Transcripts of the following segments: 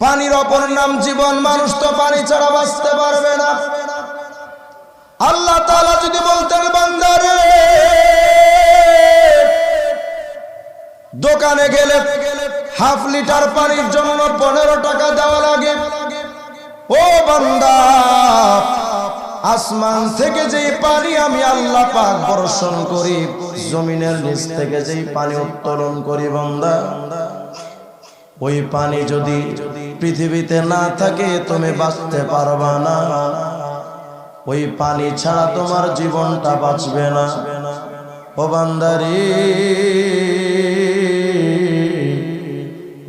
পানির অপর নাম জীবন, মানুষ তো পানি ছাড়া বাঁচতে পারবে না। আল্লাহ তালা যদি বলতেন, বান্দারে, দোকানে গেলে হাফ লিটার পানির জন্য পনেরো টাকা দেওয়া লাগে। ও বান্দা, আসমান থেকে যেই পানি আমি আল্লাহ পাক বর্ষণ করি, জমিনের নিচ থেকে যেই পানি উত্তোলন করি, বান্দা। ওই পানি যদি পৃথিবীতে না থাকে, তুমি বাঁচতে পারবা না। ওই পানি ছাড়া তোমার জীবনটা বাঁচবে না। ও বান্দারি,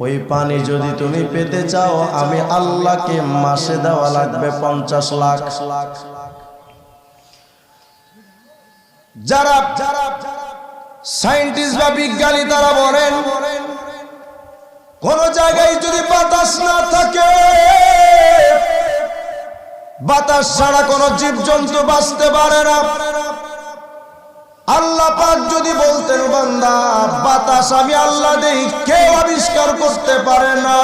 ওই পানি যদি তুমি পেতে চাও, আমি আল্লাহকে মাসে দেওয়া লাগবে পঞ্চাশ লাখ। যারা যারা সায়েন্টিস্ট বা বিজ্ঞানী, তারা বলেন বলেন কোন জায়গায় যদি বাতাস না থাকে, বাতাস ছাড়া কোন জীবজন্তু বাঁচতে পারে না। আল্লাহ পাক যদি বলতেন, বান্দা, বাতাস আমি আল্লাহ দেই, কেউ আবিষ্কার করতে পারে না।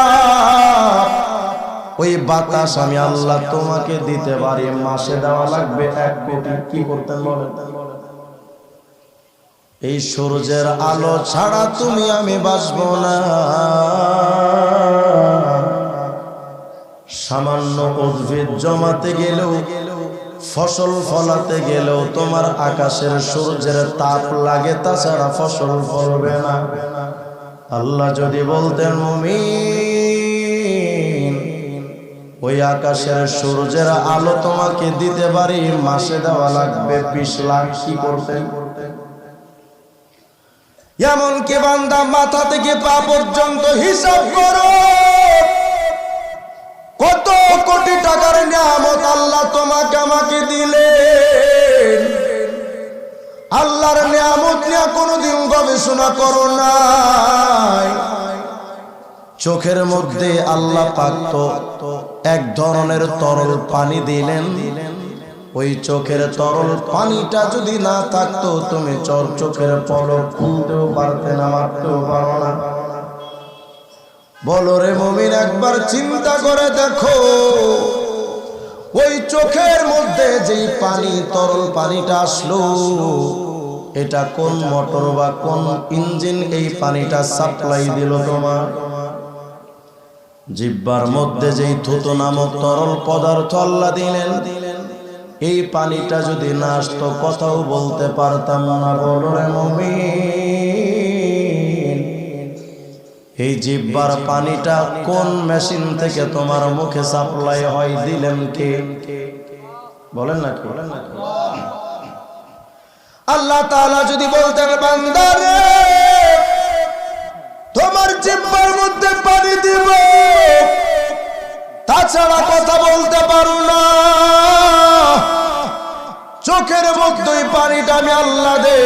ওই বাতাস আমি আল্লাহ তোমাকে দিতে পারি, মাসে দেওয়া লাগবে এক কোটি কি করতেন বলেন? এই সূর্যের আলো ছাড়া তুমি আমি বাঁচব না। সামান্য উদ্ভিদ জমাতে গেলেও, ফসল ফলাতে গেলেও তোমার আকাশের সূর্যের তাপ লাগে, তাছাড়া ফসল ফলবে না। আল্লাহ যদি বলতেন মমি ওই আকাশের সূর্যের আলো তোমাকে দিতে পারি, মাসে দেওয়া লাগবে বিশ লাখ, কি করতেন এমনকি বান্দা মাথা থেকে পা পর্যন্ত হিসাব করো? কত কোটি টাকার নিয়ামত আল্লাহ তোমাকে আমাকে দিলেন। আল্লাহর নিয়ামত নিয়ে কোনোদিন গবেষণা করো নাই। চোখের মধ্যে আল্লাহ পাক এক ধরনের তরল পানি দিলেন দিলেন। ওই চোখের তরল পানিটা যদি না থাকতো, তুমি চর চোখের পলক খুলতেও পারতে না, মারতেও পারো না। বলো রে মমিন, একবার চিন্তা করে দেখো, ওই চোখের মধ্যে যেই পানি, তরল পানিটা আসলো, এটা কোন মোটর বা কোন ইঞ্জিন এই পানিটা সাপ্লাই দিল তোমার? জিব্বার মধ্যে যেই থুতো নামক তরল পদার্থ আল্লাহ দিলেন এই পানিটা যদি না আসতো কথাও বলতে পারতাম না বলো রে মমিন। এই জিব্বার পানিটা কোন মেশিন থেকে তোমার মুখে সাপ্লাই হয় দিলেন কে? বলেন না কি? বলেন না আল্লাহ তাআলা যদি বলতেন বান্দারে তোমার জিব্বার মধ্যে পানি দিব। তাছাড়া কথা বলতে পারো না। চোখের মধ্যে পানিটা আমি আল্লাহ দে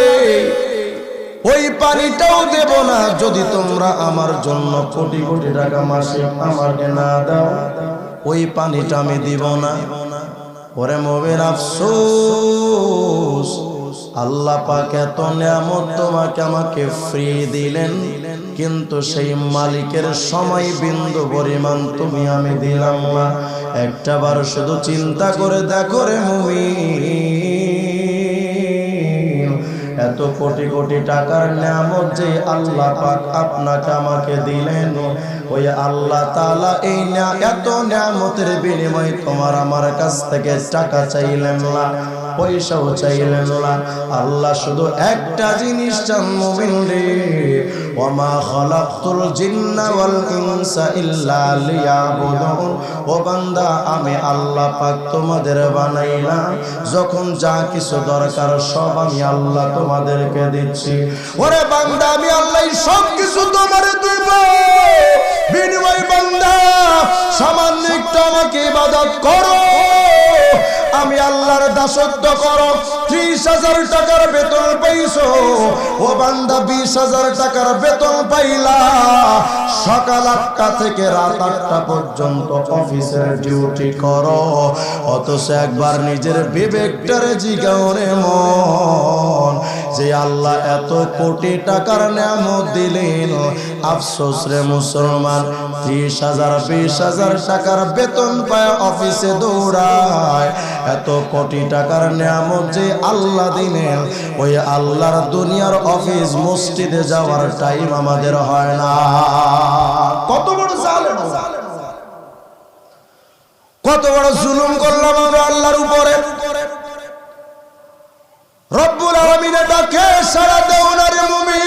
ওই পানিটাও দেব না যদি তোমরা আমার জন্য কোটি কোটি টাকা মাসে আমাকে না দাও। ওই পানিটা আমি দিব না। ওরে মোবের আফসোস, আল্লাহ পাক এত নিয়ামত তোমাকে আমাকে ফ্রি দিলেন, কিন্তু সেই মালিকের সময় বিন্দু পরিমাণ তুমি আমি দিলাম না। একটা বার শুধু চিন্তা করে দেখো রে মুমিন। এত কোটি কোটি টাকার নিয়ামত যে আল্লাহ পাক আপনাকে আমাকে দিলেন ওই আল্লাহ তাআলা এই নিয়া- এত নিয়ামতের বিনিময়ে তোমার আমার কাছ থেকে টাকা চাইলেন না, পয়সাও চাইলেন না। আল্লাহ শুধু একটা জিনিস চান মুমিন ওমা খালাকতুল জিন্না ওয়াল ইনসা ইল্লা লিয়াবুদুন। ও বান্দা, আমি আল্লাহ পাক তোমাদের বানাইলাম, যখন যা কিছু দরকার সব আমি আল্লাহ তোমাদেরকে দিচ্ছি। ওরে বান্দা, আমি আল্লাহ সব কিছু তোমারে দিব। সামান্য একটু আমাকে ইবাদত করো। আমি আল্লাহর দাসত্ব করো। ত্রিশ হাজার টাকার বেতন পাইছো? ও বান্দা, বিশ হাজার টাকার বেতন পাইলা। সকাল আটটা থেকে রাত আটটা পর্যন্ত অফিসের ডিউটি অথচ একবার নিজের বিবেকটারে জিগাওরে মন। যে আল্লাহ এত কোটি টাকার নামত দিলেন, আফসোস রে মুসলমান, ত্রিশ হাজার, বিশ হাজার টাকার বেতন পায় অফিসে দৌড়ায়। এত কোটি টাকার নিয়ামত যে আল্লাহ দিলেন ওই আল্লাহর দুনিয়ার অফিস, মসজিদে যাওয়ার টাইম আমাদের হয় না। কত বড় জালেম কত বড় জুলুম করলাম আমরা আল্লাহর উপরে। রব্বুল আলামিনে ডাকে সারা দেও না রে মুমিন।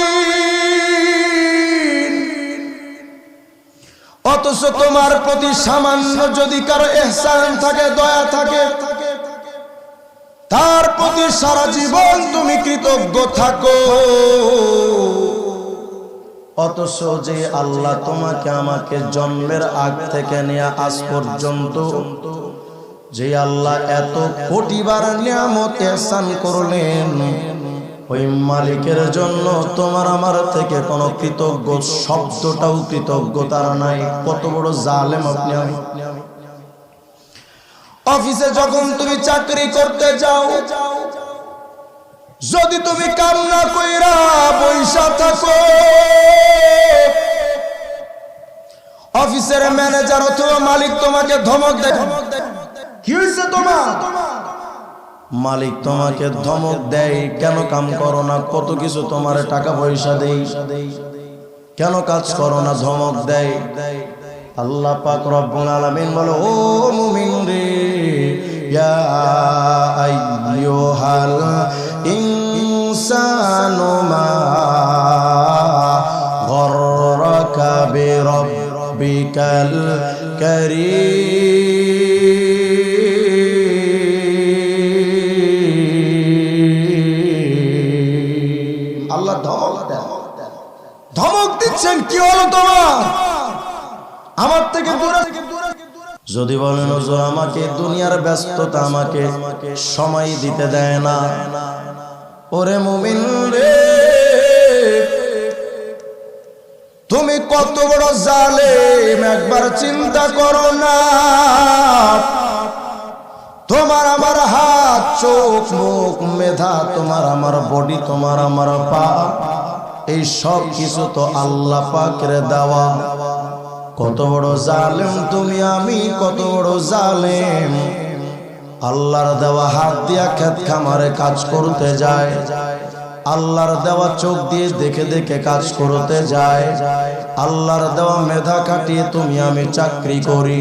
অথচ তোমার প্রতি সামান্য যদি কারও এহসান থাকে, দয়া থাকে তার প্রতি সারা জীবন তুমি কৃতজ্ঞ থাকো। অথচ যে আল্লাহ তোমাকে আমাকে জন্মের আগ থেকে নিয়ে আজ পর্যন্ত, যে আল্লাহ এত কোটিবার নিয়ামত এহসান করলেন, ওই মালিকের জন্য তোমার আমার থেকে কোনো কৃতজ্ঞ শব্দটাও কৃতজ্ঞতার নাই। কত বড় জালেম আপনি আমি অফিসে যখন তুমি চাকরি করতে যাও যদি তুমি কামনা কইরা বৈশা থাকো অফিসের ম্যানেজার অথবা মালিক তোমাকে ধমক দেয়। কি হয়েছে তোমার? মালিক তোমাকে ধমক দেয় কেন কাম করো না? কত কিছু তোমার টাকা পয়সা দেই। কেন কাজ করো না? ধমক দেয়। আল্লাহ পাক রব্বুল আলামিন বলো ও মুমিন রে ইয়া মা গররাকা বিরাব্বিকাল কারীম আল্লাহ ধমক ধমক দিচ্ছেন কি হলো তোমার? আমার থেকে দূরে যদি বলেন, হুজুর, আমাকে দুনিয়ার ব্যস্ততা আমাকে সময় দিতে দেয় না। ওরে মুমিন রে, তুমি কত বড় জালেম, একবার চিন্তা করো না। তোমার আমার হাত, চোখ, মুখ, মেধা, তোমার আমার বডি তোমার আমার পা, এই সব কিছু তো আল্লাহ পাকের দেওয়া। কত বড় জালেম তুমি, আমি কত বড় জালেম। আল্লাহর দেওয়া হাত দিয়া খেত খামারে কাজ করতে যায়। আল্লাহর দেওয়া চোখ দিয়ে দেখে দেখে কাজ করতে যায়। আল্লাহর দেওয়া মেধা কাটিয়ে তুমি, আমি চাকরি করি।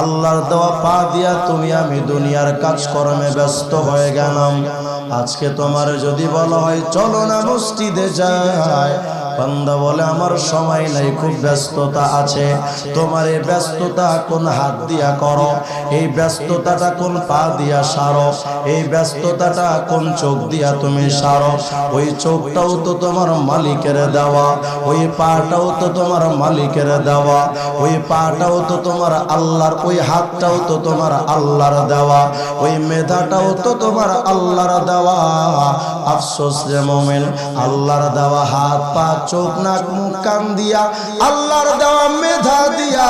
আল্লাহর দেওয়া পা দিয়া তুমি, আমি দুনিয়ার কাজকর্মে ব্যস্ত হয়ে গেলাম। আজকে তোমার যদি বলা হয়, চলো না মসজিদে যায় বান্দা বলে, আমার সময় নাই, খুব ব্যস্ততা আছে। তোমার এই ব্যস্ততা কোন হাত দিয়া করো? এই ব্যস্ততাটা কোন পা দিয়া সারো? এই ব্যস্ততাটা কোন চোখ দিয়া তুমি সারো? ওই চোখটাও তো তোমার মালিকের দেওয়া। ওই পাটাও তো তোমার মালিকের দেওয়া। ওই পাটাও তো তোমার আল্লাহর, ওই হাতটাও তো তোমার আল্লাহর দেওয়া। ওই মেধাটাও তো তোমার আল্লাহর দেওয়া। আফসোস রে মোমেন, আল্লাহর দেওয়া হাত পা চোখ, নাক, মুখ, কান দিয়া, আল্লাহর দেওয়া মেধা দিয়া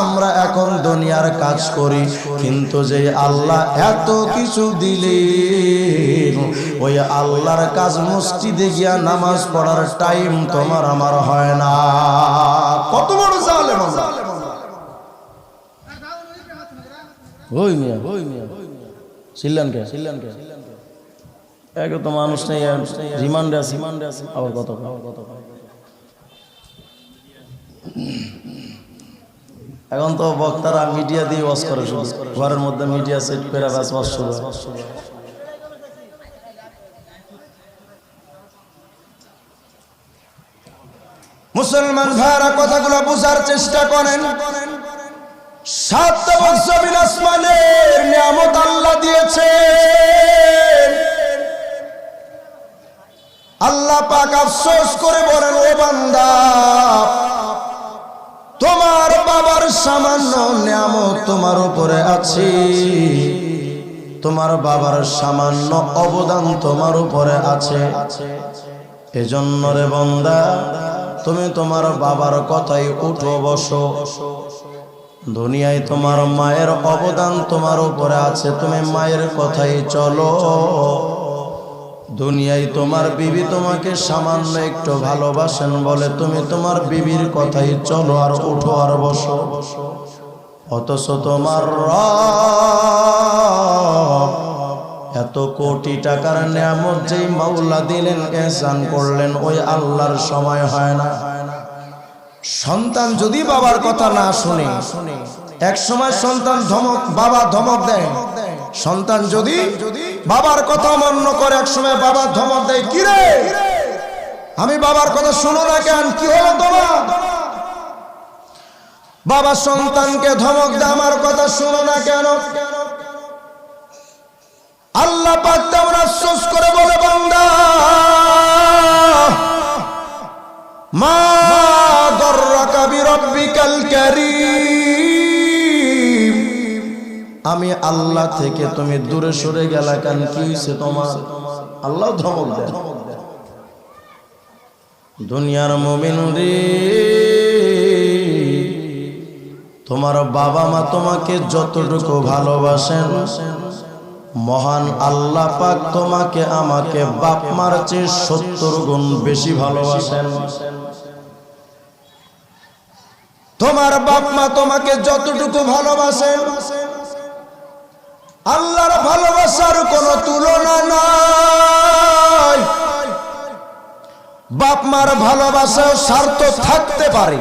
আমরা এখন দুনিয়ার কাজ করি। কিন্তু যে আল্লাহ এত কিছু দিলেন, ওই আল্লাহর কাজ মসজিদে গিয়া নামাজ পড়ার টাইম তোমার আমার হয় না। কত বড় জালেম ওই মিয়া ওই মিয়া কে? চিল্লান কে? একে তো মানুষ নেই রিমান্ডে আছে রিমান্ডে আছে। আবার কত? এখন তো বক্তারা মিডিয়া দিয়ে করে ঘরের মধ্যে মিডিয়া সেট করে ব্যাস মুসলমান ভাইরা কথাগুলো বোঝার চেষ্টা করেন। সাত জমিন আসমানের নিয়ামত আল্লাহ দিয়েছে। আল্লাহ পাক আফসোস করে বলেন ও বান্দা, তোমার বাবার সামান্য নিয়ামত তোমার উপরে আছে। তোমার বাবার সামান্য অবদান তোমার উপরে আছে। এজন্য রে বন্দা, তুমি তোমার বাবার কথাই উঠো, বসো। দুনিয়ায় তোমার মায়ের অবদান তোমার উপরে আছে। তুমি মায়ের কথাই চলো। দুনিয়ায় তোমার বিবি তোমাকে সামান্য একটু ভালোবাসেন বলে তুমি তোমার বিবির কথাই চলো আর উঠো আর বসো। অথচ তোমার এত কোটি টাকার নিয়ামত যেই মাওলা দিলেন, এহসান করলেন, ওই আল্লাহর সময় হয় না। সন্তান যদি বাবার কথা না শুনে এক সময় সন্তান ধমক, বাবা ধমক দেয়। সন্তান যদি বাবার কথা অমান্য করে এক সময় বাবার ধমক দেয়, কি রে? আমি বাবার কথা শুনো না কেন? কি হলো তোমার? বাবা সন্তানকে ধমক দেয়, আমার কথা শুনো না কেন? আল্লাহ পাক তেমন আশ্বাস করে বলে, বান্দা আমি আল্লাহ থেকে তুমি দূরে সরে গেলা কেন? কি হয়েছে তোমার? আল্লাহ ধমক দেন দুনিয়ার মুমিন রে, তোমার বাবা মা তোমাকে যতটুকু ভালোবাসেন, মহান আল্লাহ পাক তোমাকে আমাকে বাপ মার চেয়ে সত্তর গুণ বেশি ভালোবাসেন। তোমার বাপ মা তোমাকে যতটুকু ভালোবাসেন আল্লাহর ভালোবাসার কোনো তুলনা নাই। বাপ মার ভালোবাসার স্বার্থ থাকতে পারে।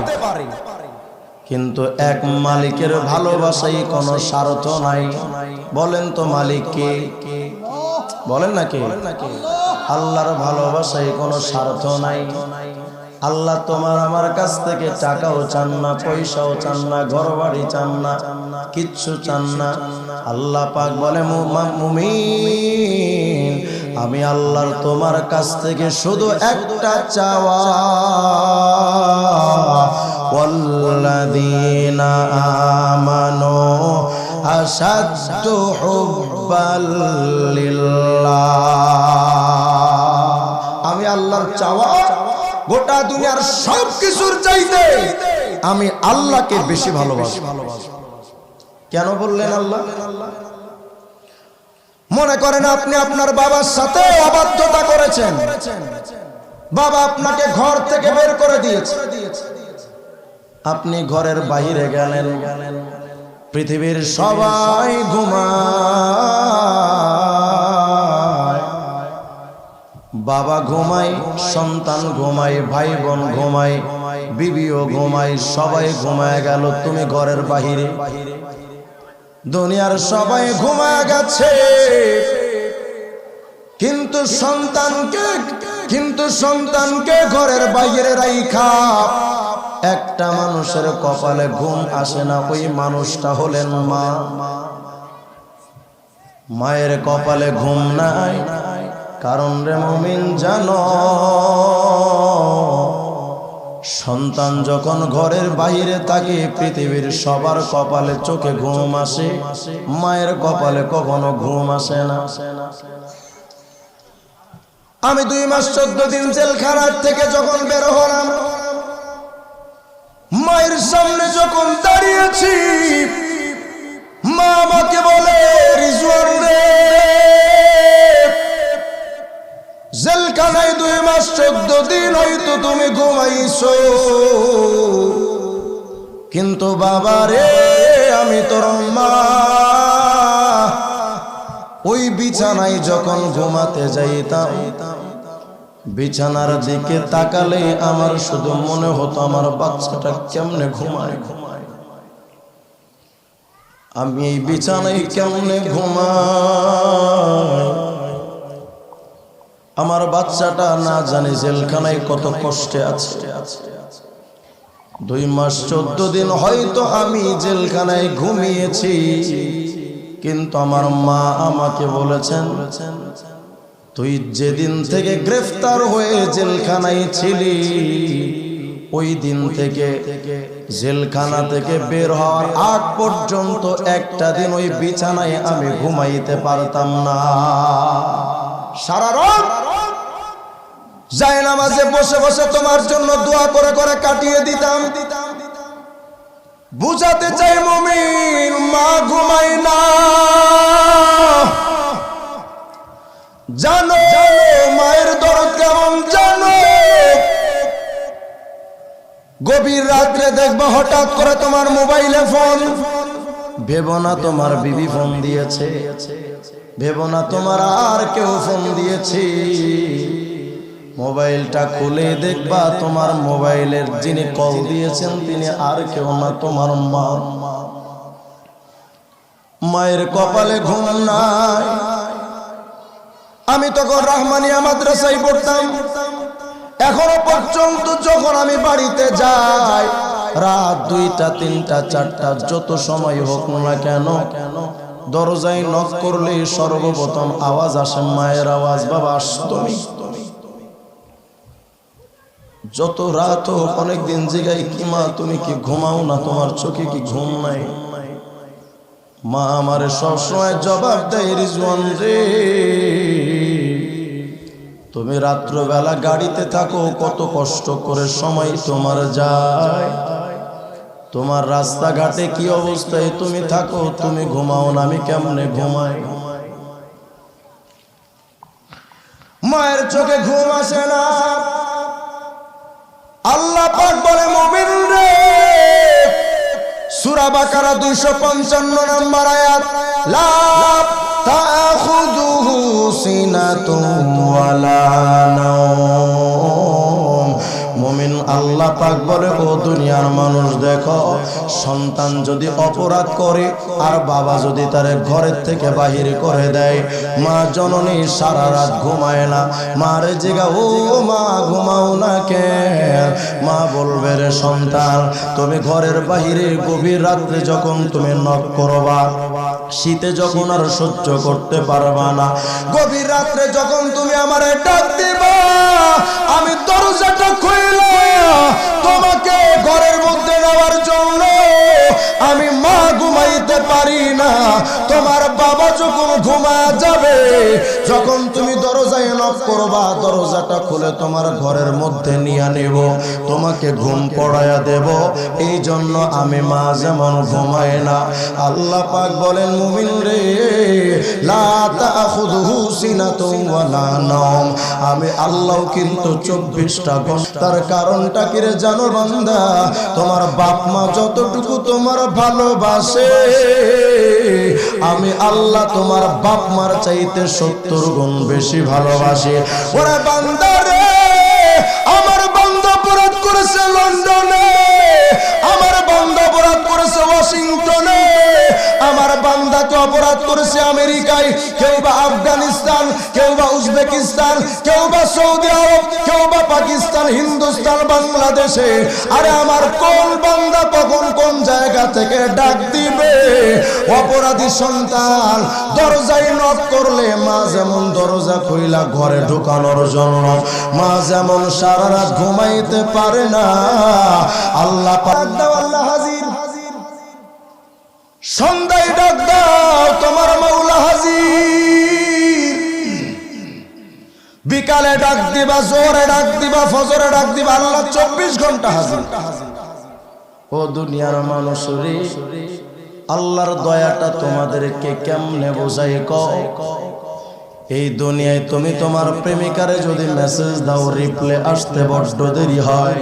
কিন্তু এক মালিকের ভালোবাসাই কোনো স্বার্থ নাই। বলেন তো মালিক কে? বলেন না কে? আল্লাহর ভালোবাসাই কোনো স্বার্থ নাই। আল্লাহ তোমার আমার কাছ থেকে টাকাও চান না, পয়সাও চান না ঘর বাড়ি চান না, কিচ্ছু চান না। আল্লাহ পাক বলে মুমিন আমি আল্লাহর তোমার কাছ থেকে শুধু একটা চাওয়া والذين آمنوا أشد حبا لله আমি আল্লাহর চাওয়া গোটা দুনিয়ার সব কিছুর চাইতে আমি আল্লাহকে বেশি ভালোবাসি কেন বললেন আল্লাহ? মনে করেন আপনি আপনার বাবার সাথে অবাধ্যতা করেছেন। বাবা আপনাকে ঘর থেকে বের করে দিয়েছে। আপনি ঘরের বাইরে গেলেন। পৃথিবীর সবাই ঘুমায়। বাবা ঘুমায়, সন্তান ঘুমায় ভাই বোন ঘুমায়, বিবিও ঘুমায়, সবাই ঘুমায় গেল, তুমি ঘরের বাহিরে বাহিরে। দুনিয়ার সবাই ঘুমা গেছে। কিন্তু সন্তানকে কিন্তু সন্তানকে ঘরের বাইরে রাইখা, একটা মানুষের কপালে ঘুম আসে না, ওই মানুষটা হলেন মা। মায়ের কপালে ঘুম নাই, কারণ রে মমিন জানো সন্তান যখন ঘরের বাইরে থাকে, পৃথিবীর সবার কপালে চোখে ঘুম আসে। মায়ের কপালে কখনো ঘুম আসে না। আমি দুই মাস চোদ্দ দিন জেলখানার থেকে যখন বের হলাম হয়তো তুমি ঘুমাইছো। কিন্তু বাবা রে, আমি তোর মা। ওই বিছানায় যখন ঘুমাতে যাইতাম, বিছানার দিকে তাকালে আমার শুধু মনে হতো আমার বাচ্চাটা কেমনে ঘুমায় ঘুমায়। আমি এই বিছানায় কেমনে ঘুমাই? আমার বাচ্চাটা না জানি জেলখানায় কত কষ্টে আছে। দুই মাস চোদ্দ দিন হয়তো আমি জেলখানায় ঘুমিয়েছি, কিন্তু আমার মা আমাকে বলেছেন, তুই যেদিন থেকে গ্রেফতার হয়ে জেলখানায় ছিলি, ওই দিন থেকে জেলখানা থেকে বের হওয়ার আগ পর্যন্ত একটা দিন ওই বিছানায় আমি ঘুমাইতে পারতাম না। সারা রাত যায় নামাজে বসে বসে তোমার জন্য দোয়া করে করে কাটিয়ে দিতাম। বুঝাতে চাই মমিন, মা ঘুমাই না। জানো, মায়ের দরদ কেমন জানো? গভীর রাত্রে দেখবা হঠাৎ করে তোমার মোবাইলে ফোন। ভেবো না তোমার বিবি ফোন দিয়েছে। ভেবো না তোমার আর কেউ ফোন দিয়েছে। মোবাইলটা খুলে দেখবা তোমার মোবাইলের যিনি কল দিয়েছেন, তিনি আর কেউ না তোমার মা। মায়ের কপালে ঘুম নাই। আমি তখন রাহমানিয়া মাদ্রাসায় পড়তাম। এখনও পর্যন্ত যখন আমি বাড়িতে যাই, রাত দুইটা, তিনটা, চারটা, যত সময় হোক না কেন কেন দরজায় নক করলে সর্বপ্রথম আওয়াজ আসে, মায়ের আওয়াজ, বাবা আসতমি যত রাত হোক, অনেকদিন জিগাই কি মা, তুমি কি ঘুমাও না? তোমার চোখে কি ঘুম নাই? মা আমারে সবসময় জবাব দেয়, রিজওয়ান রে, তুমি রাত্রবেলা গাড়িতে থাকো, কত কষ্ট করে সময় তোমার যায়। তোমার রাস্তাঘাটে কি অবস্থায় তুমি থাকো, তুমি ঘুমাও না, আমি কেমনে ঘুমাই? মায়ের চোখে ঘুম আসে না। আল্লাহ পাক বলে, মুমিন রে! সূরা বাকারা 255 নম্বর আয়াত, লা তাখুযুহু সিনাতুন ওয়ালা নাওম। আল্লাহ পাক বলে, ও দুনিয়ার মানুষ, দেখো, সন্তান যদি অপরাধ করে আর বাবা যদি তার ঘরের থেকে বাহির করে দেয়, মা জননী সারা রাত ঘুমায় না। মারে জিগা, ও মা, ঘুমাও না কে? মা বলবে, রে সন্তান, তুমি ঘরের বাহিরে গভীর রাত্রে যখন তুমি নক করবা, শীতে যখন আর সহ্য করতে পারবা না, গভীর রাত্রে যখন তুমি আমারে ডাক দিবা, আমি দরজাটা খুইলাম তোমাকে ঘরের মধ্যে নেওয়ার জন্য আমি মা ঘুমাইতে পারি না। তোমার বাবা যখন ঘুমা যাবে, যখন করবা, দরজাটা খুলে তোমার ঘরের মধ্যে নিয়ে নেব, তোমাকে ঘুম পড়ায়া দেব। এই জন্য আমি মা যেমন ঘুমায় না। আল্লাহ পাক বলেন, মুমিন রে আমি আল্লাহ কিন্তু চব্বিশটা ঘণ্টার কারণটা কি রে জানো বান্দা? তোমার বাপ মা যতটুকু তোমার ভালোবাসে, আমি আল্লাহ তোমার বাপ মার চাইতে সত্তর গুণ বেশি ভালোবাসি। ওরে বান্দারে আমার বান্দা অপরাধ করেছে লন্ডনে আমার বান্দা অপরাধ করেছে ওয়াশিংটনে। আমার বান্দাকে অপরাধ করেছে আমেরিকায়, কেউ বা আফগানিস্তান, কেউ বা উজবেকিস্তান, কেউ বা সৌদি আরব, কেউ বা পাকিস্তান, হিন্দুস্তান, বাংলাদেশে। আরে আমার কোন বান্দা কখন কোন জায়গা থেকে ডাক দিবে? অপরাধী সন্তান, দরজায় নক করলে মা যেমন দরজা খুইলা ঘরে ঢুকানোর জন্য, মা যেমন সারা রাত ঘুমাইতে পারে না, আল্লাহ পাক সন্ধ্যায় ডাক দাও তোমার মাওলা হাজির। বিকালে ডাক দিবা, জোরে ডাক দিবা, ফজরে ডাক দিবা, আল্লাহ চব্বিশ ঘণ্টা হাজির। ও দুনিয়ার মানুষ রে, আল্লাহর দয়াটা তোমাদেরকে কেমনে বোঝাই ক? এই দুনিয়ায় তুমি তোমার প্রেমিকারে যদি মেসেজ দাও রিপ্লে আসতে বড্ড দেরি হয়।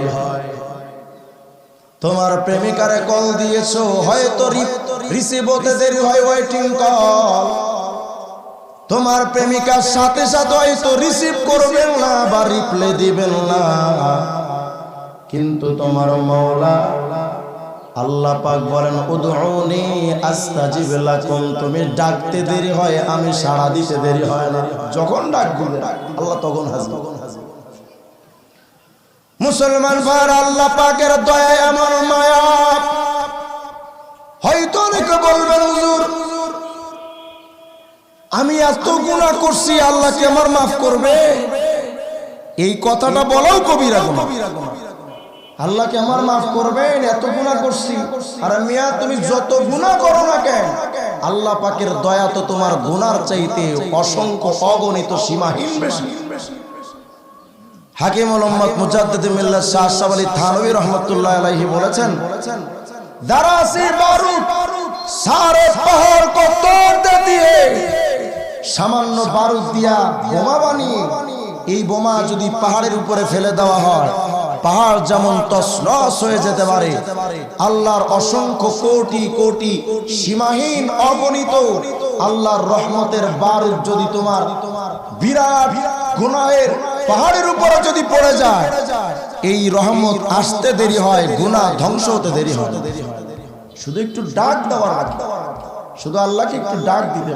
তোমার প্রেমিকারে কল দিয়েছ, হয়তো রিসিভ হতে দেরি হয় ওয়েটিং কল তোমার প্রেমিকার সাথে সাথে হয়তো রিসিভ করবেন না বা রিপ্লে দিবেন না। কিন্তু তোমার মৌলা আল্লাহ পাক বলেন, উদউনি আস্তাজিব লাকুম। তুমি ডাকতে দেরি হয়, আমি সাড়া দিতে দেরি হয় না। যখন ডাক দিবে আল্লাহ তখন হাজির। মুসলমান ভার আল্লাহ পাকের দয়া এমন মায়া। হয়তো অনেকে বলবেন, হুজুর, আমি এত গুণা করছি, আল্লাহকে আমার মাফ করবে। এই কথাটা বলাও কবিরা গুণা আল্লাহকে আমার মাফ করবেন এত গুনাহ করছি। আর মিয়া, তুমি যত গুনাহ করো না কেন? আল্লাহ পাকের দয়া তো তোমার গুনার চাইতে অসংখ্য অগণিত সীমাহীন বেশি। হাকিম মোহাম্মদ মুজাদ্দিদ মিল্লাত শাহ আশরাফ আলী রহমাতুল্লাহ আলাইহি বলেছেন, দারাসি বারুদ সারে পাহাড় কো তোড় হে সামান্য বারুদ দিয়া বোমা বানিয়ে, এই বোমা যদি পাহাড়ের উপরে ফেলে দেওয়া হয়, পাহাড় যেমন তসনস হয়ে যেতে পারে। আল্লাহর অসংখ্য কোটি কোটি সীমাহীন অগণিত আল্লাহর রহমতের বারুদ যদি তোমার বিরাট গুনাহের পাহাড়ের উপরে যদি পড়ে যায়, এই রহমত আসতে দেরি হয়, গুনাহ ধ্বংস হতে দেরি হয়। শুধু একটু ডাক দেওয়ার শুধু আল্লাহকে একটু ডাক দিতে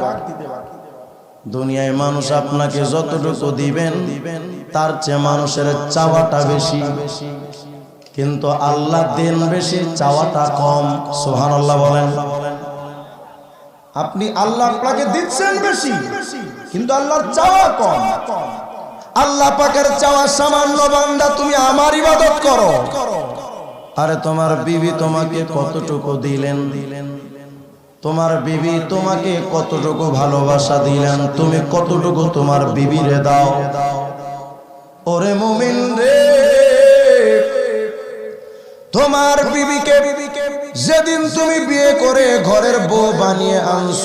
দুনিয়ায় মানুষ আপনাকে যতটুকু দিবেন, তার চেয়ে মানুষের চাওয়াটা বেশি। কিন্তু আল্লাহ দেন বেশি, চাওয়াটা কম। সোহান আল্লাহ বলেন। আপনি আল্লাহ আপনাকে দিচ্ছেন বেশি, কিন্তু আল্লাহর চাওয়া কম। আল্লাহ পাকের চাওয়া সামান্য বান্দা, তুমি আমার ইবাদত করো। আরে তোমার বিবি তোমাকে কতটুকু দিলেন দিলেন? তোমার বিবি তোমাকে কতটুকু ভালোবাসা দিলেন? তুমি কতটুকু তোমার বিবিরে দাও? ওরে মুমিন রে, তোমার বিবিকে যেদিন তুমি বিয়ে করে ঘরের বউ বানিয়ে আনছ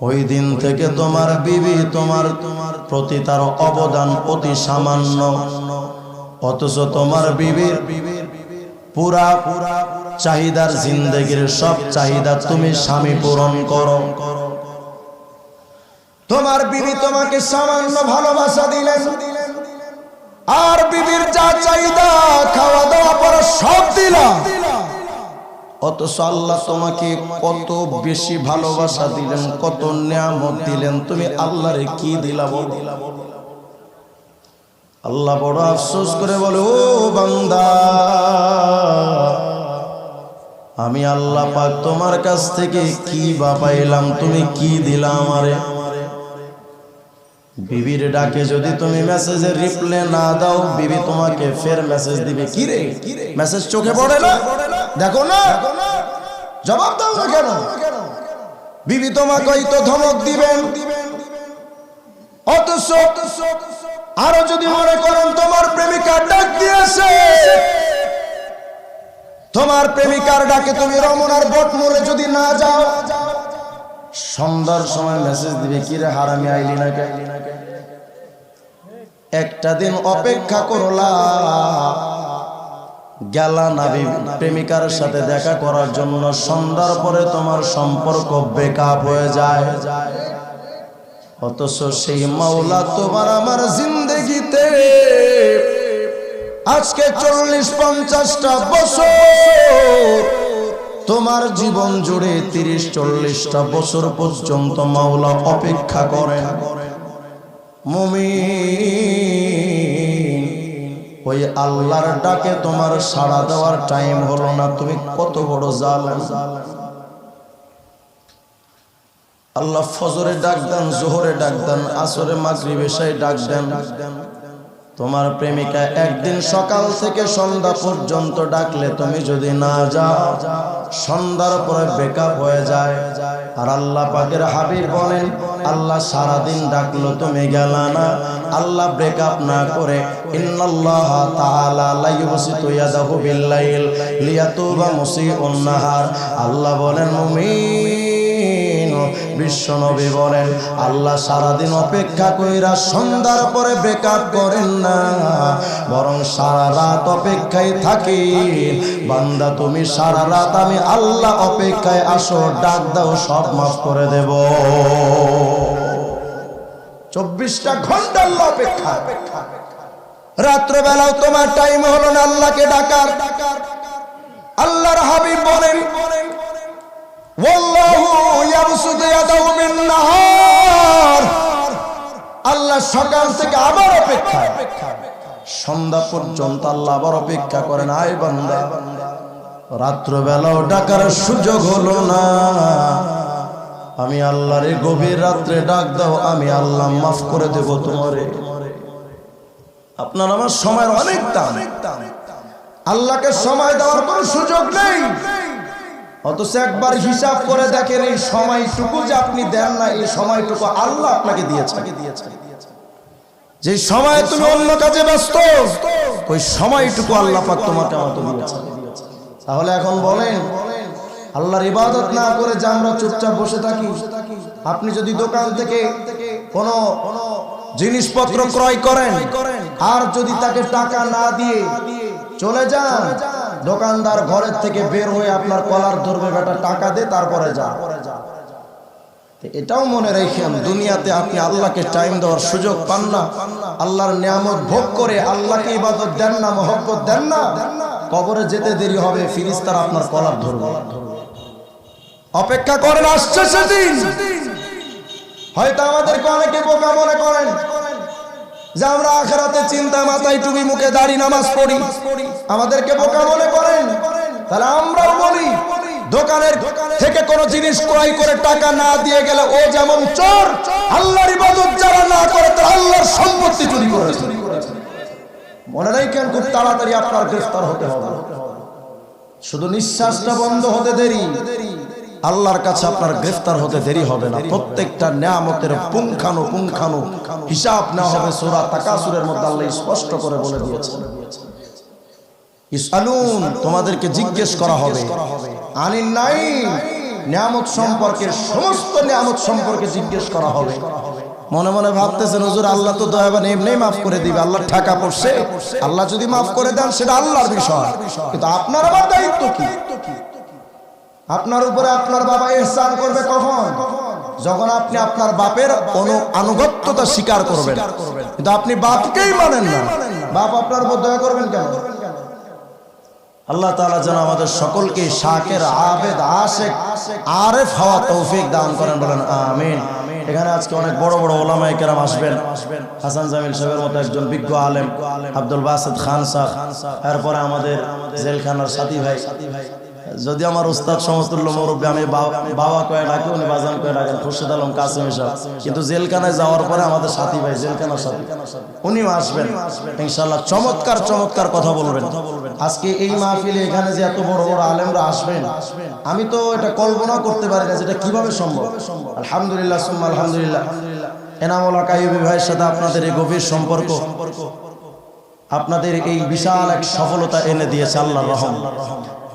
ওই দিন থেকে তোমার বিবি, তোমার তোমার প্রতি তার অবদান অতি সামান্য। অথচ তোমার বিবির পুরা পুরা চাহিদার জিন্দগির সব চাহিদা তুমি স্বামী পূরণ করো। তোমার বিবি তোমাকে সামান্য ভালোবাসা দিলেন। আর বিবির যা চাহিদা খাওয়া দাওয়া পরে সব অথচ আল্লাহ তোমাকে কত বেশি ভালোবাসা দিলেন, কত নিয়ামত দিলেন। তুমি আল্লাহরে কি দিলা বলো? আল্লাহ বড় আফসোস করে বলে বান্দা, আমি আল্লাহ পাক তোমার কাছ থেকে কি বা পাইলাম? তুমি কি দিলা আমারে? বিবির ডাকে যদি তুমি মেসেজের রিপ্লাই না দাও, বিবি তোমাকে ফের মেসেজ দিবে। কি রে? মেসেজ চোখে পড়ে না? দেখো না। জবাব দাও না কেন? বিবি তোমাকে হয়তো ধমক দিবেন। অথচ আরও যদি মনে করেন তোমার প্রেমিকার ডাক দিয়েছে। তোমার প্রেমিকার ডাকে তুমি রমনার বট মোড়ে যদি না যাও। সন্ধ্যার সময় মেসেজ দিবে কি রে হারামি, আইলি না কে একটা দিন অপেক্ষা করলা। গেলা নাবি প্রেমিকার সাথে দেখা করার জন্য সন্ধ্যার পরে তোমার সম্পর্ক বেকআপ হয়ে যায়। অথচ সেই মাওলা তোমার আমার জিন্দগিতে আজকে চল্লিশ পঞ্চাশটা বছর। তোমার জীবন জুড়ে তিরিশ চল্লিশটা বছর পর্যন্ত মাওলা অপেক্ষা করে মমি ওই আল্লাহর ডাকে তোমার সাড়া দেওয়ার টাইম হলো না। তুমি কত বড় জাল আল্লাহ ফজরে ডাক দেন, জোহরে ডাক দেন, আসরে মাগরিবে সেই ডাক দেন। তোমার প্রেমিকা একদিন সকাল থেকে সন্ধ্যা পর্যন্ত ডাকলে তুমি যদি না যাও, সন্ধ্যার পরে বেকআপ হয়ে যায়। আর আল্লাহ পাকের হাবিব বলেন, আল্লাহ সারাদিন ডাকলো, তুমি গেল না। আল্লাহ ব্রেকআপ না করে, ইন্নাল্লাহ তাআলা লা ইউবসিতু ইয়াদাহু বিল্লাইল লিয়াতুবা মুসিউন নাহার। আল্লাহ বলেন, মুমিন। বিশ্বনবী বলেন, আল্লাহ সারাদিন অপেক্ষা কইরা সন্ধ্যার পরে ব্রেকআপ করেন না, বরং সারা রাত অপেক্ষায় থাকি বান্দা, তুমি সারা রাত আমি আল্লাহ অপেক্ষায় আসো, ডাক দাও, সব মাফ করে দেব। চব্বিশটা ঘণ্টা আল্লাহ অপেক্ষা। রাত্রবেলাও তোমার টাইম হলো না আল্লাহকে ডাকার। আল্লাহর হাবিব বলেন আল্লাহ সকাল থেকে আবার অপেক্ষা। সন্ধ্যা পর্যন্ত আল্লাহ আবার অপেক্ষা করেন, আয় বান্দা, রাত্রবেলাও ডাকার সুযোগ হলো না। আমি আল্লাহরে গভীর রাত্রে ডাক দাও, আমি আল্লাহ মাফ করে দেব তোমারে। আপনার আমার সময়ের অনেক দাম আল্লাহকে সময় দেওয়ার কোনো সুযোগ নেই। অথচ একবার হিসাব করে দেখেন এই সময়টুকু যে আপনি দেন না, এই সময়টুকু আল্লাহ আপনাকে দিয়েছে। যে সময় তুমি অন্য কাজে ব্যস্ত, ওই সময়টুকু আল্লাহ পাক তোমাকে আমাকে দিয়েছে। তাহলে এখন বলেন, আল্লাহর ইবাদত না করে যে আমরা চুপচাপ বসে থাকি, আপনি যদি দোকান থেকে কোনো জিনিসপত্র ক্রয় করেন, আর যদি তাকে টাকা না দিয়ে চলে যান দোকানদার ঘরের থেকে বের হয়ে আপনার কলার ধরবে, বেটা, টাকা দে, তারপরে যা। এটাও মনে রেখেন, দুনিয়াতে আপনি আল্লাহকে টাইম দেওয়ার সুযোগ পান না। আল্লাহর নিয়ামত ভোগ করে আল্লাহকে ইবাদত দেন না, মহব্বত দেন না। কবরে যেতে দেরি হবে, ফিরিস্তার আপনার কলার ধরবে। অপেক্ষা করেন, আসছে সেদিন। হয়তো আমাদেরকে অনেকে বোকা মনে করেন। যে আমরা আখেরাতে চিন্তা মাথায় টুপি মুখে দাড়ি নামাজ পড়ি। আমাদেরকে বোকা মনে করেন? তাহলে আমরাও বলি, দোকানের থেকে কোনো জিনিস ক্রয় করে টাকা না দিয়ে গেলে ও যেমন চোর, আল্লাহর ইবাদত যারা না করে তারা আল্লাহর সম্পত্তি চুরি করেছে। মনে রাখেন, খুব তাড়াতাড়ি আপনার গ্রেফতার হতে হবে। শুধু নিঃশ্বাসটা বন্ধ হতে দেরি। আল্লাহর কাছে আপনার গ্রেফতার হতে দেরি হবে না। প্রত্যেকটা নিয়ামতের পুঙ্খানু পুঙ্খানু হিসাব নেওয়া হবে। সূরা তাকাসুরের মধ্যে আল্লাহ স্পষ্ট করে বলে দিয়েছেন। ইসআলুন, তোমাদেরকে জিজ্ঞেস করা হবে। আনিন নাই নিয়ামত সম্পর্কে সমস্ত নিয়ামত সম্পর্কে জিজ্ঞেস করা হবে। মনে মনে ভাবতেছেন, হুজুর, আল্লাহ তো দয়াবান এমনি মাফ করে দিবে। আল্লাহ ঠাকা পড়ছে। আল্লাহ যদি মাফ করে দেন, সেটা আল্লাহর বিষয়। কিন্তু আপনার আমার দায়িত্ব কি? আপনার উপরে আপনার বাবা এহসান করবে কখন? যখন আপনি আপনার বাপের কোনো আনুগত্যতা স্বীকার করবেন। কিন্তু আপনি বাপকেই মানেন না। বাপ আপনার উপর দয়া করবেন কেন? আল্লাহ তাআলা যেন আমাদের সকলকে শাকের আবেদ, আশেক, আরেফ হওয়া তৌফিক দান করেন বলেন, আমিন। এখানে আজকে অনেক বড় বড় ওলামায়ে কেরাম আসবেন। হাসান জামিল সাহেবের মতো একজন বিজ্ঞ আলেম, আব্দুল বাসিদ খান সাহেব এরপরে আমাদের জেলখানার সাথী ভাই। যদি আমার উস্তাদ সমতুল্য মুরব্বী আমি বাবা কয়ে ডাকি, উনি বাজান কয়ে ডাকেন, খুরশেদ আলম, কাসিম সাহেব। কিন্তু জেলখানায় যাওয়ার পরে আমাদের সাথী ভাই, জেলখানার সাথী। উনিও আসবেন। ইনশাল্লাহ চমৎকার চমৎকার কথা বলবেন। আজকে এই মাহফিলে এখানে যে এত বড় বড় আলেমরা আসবেন, আমি তো এটা কল্পনা করতে পারি না যেটা কীভাবে সম্ভব। আলহামদুলিল্লাহ, সুম্মা আলহামদুলিল্লাহ। এনামুল্লাহ কাইবি ভাইয়ের সাথে আপনাদের এই গভীর সম্পর্ক, আপনাদের এই বিশাল এক সফলতা এনে দিয়েছে আল্লাহ রহম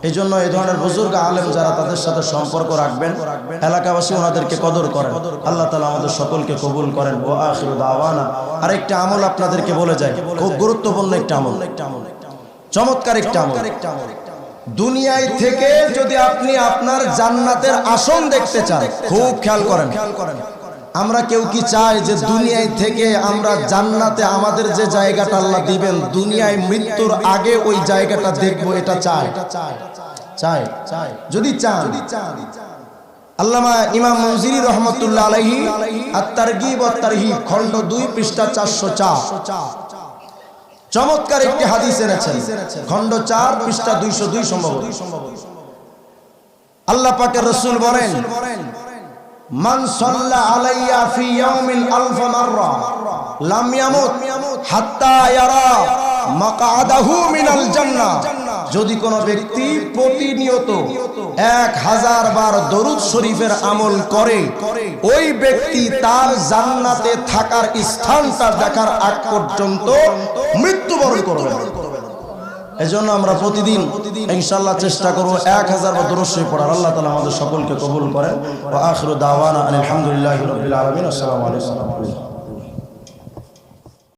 এই জন্য এই ধরনের বুজুর্গ আলেম যারা তাদের সাথে সম্পর্ক রাখবেন, এলাকাবাসী ওনাদেরকে কদর করেন। আল্লাহ তালা আমাদের সকলকে কবুল করেন। দাওয়ানা। আর একটা আমল আপনাদেরকে বলে যায় খুব গুরুত্বপূর্ণ একটা আমল। চমৎকার একটা আমল। দুনিয়ায় থেকে যদি আপনি আপনার জান্নাতের আসন দেখতে চান, খুব খেয়াল করেন খেয়াল করেন। আমরা কেউ কি চাই যে দুনিয়ায় থেকে আমরা জান্নাতে আমাদের যে জায়গাটা আল্লাহ দিবেন, দুনিয়ায় মৃত্যুর আগে ওই জায়গাটা দেখব, এটা চাই। চাই চাই। যদি চান। আল্লামা ইমাম মনজিরি রহমতুল্লাহ আলাইহি, আত-তারগিব ওয়াত তারহিব খণ্ড 2 পৃষ্ঠা 404 চমৎকার একটি হাদিস এনেছেন। খণ্ড 4 পৃষ্ঠা দুইশো 202 সম্ভবত। আল্লাহ পাকের রাসূল বলেন যদি কোনো ব্যক্তি প্রতিনিয়ত এক হাজার বার দরুদ শরীফের আমল করে, ওই ব্যক্তি তার জান্নাতে থাকার স্থানটা দেখার আগ পর্যন্ত মৃত্যুবরণ করবে এজন্য আমরা প্রতিদিন ইনশাআল্লাহ চেষ্টা করব এক হাজার বা দরস্য পড়ার। আল্লাহ তালা আমাদের সকলকে কবুল করেন। আখরু দাওয়ানা আলহামদুলিল্লাহ রবিল আলমিন। আসসালামু আলাইকুম।